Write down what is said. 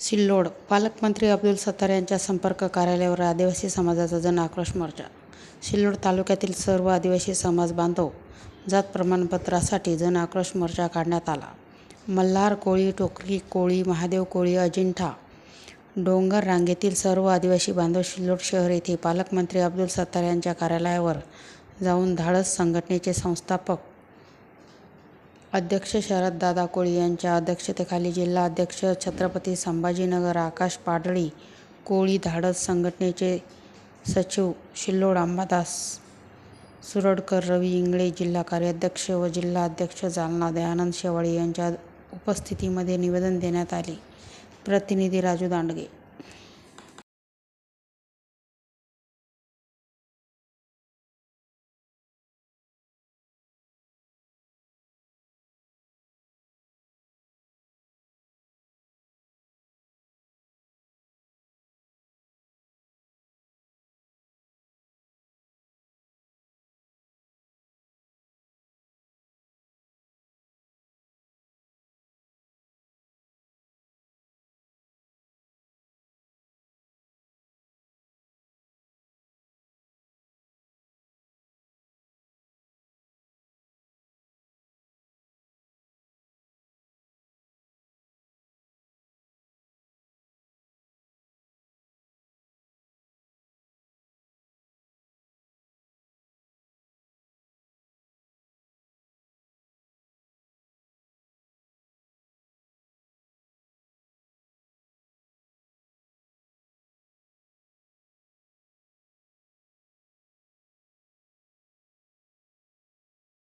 सिल्लोड पालकमंत्री अब्दुल सत्तार यांच्या संपर्क कार्यालयावर आदिवासी समाजाचा जन आक्रोश मोर्चा. सिल्लोड तालुक्यातील सर्व आदिवासी समाज बांधव जात प्रमाणपत्रासाठी जन आक्रोश मोर्चा काढण्यात आला. मल्हार कोळी टोकरी कोळी महादेव कोळी अजिंठा डोंगर रांगेतील सर्व आदिवासी बांधव सिल्लोड शहर येथे पालकमंत्री अब्दुल सत्तार यांच्या कार्यालयावर जाऊन धाडस संघटनेचे संस्थापक अध्यक्ष शरददादा कोळी यांच्या अध्यक्षतेखाली जिल्हा अध्यक्ष छत्रपती संभाजीनगर आकाश पाडळी कोळी धाडस संघटनेचे सचिव शिल्लोड अंबादास सुरडकर रवी इंगळे जिल्हा कार्याध्यक्ष व जिल्हा अध्यक्ष जालना दयानंद शेवाळे यांच्या उपस्थितीमध्ये निवेदन देण्यात आले. प्रतिनिधी राजू दांडगे.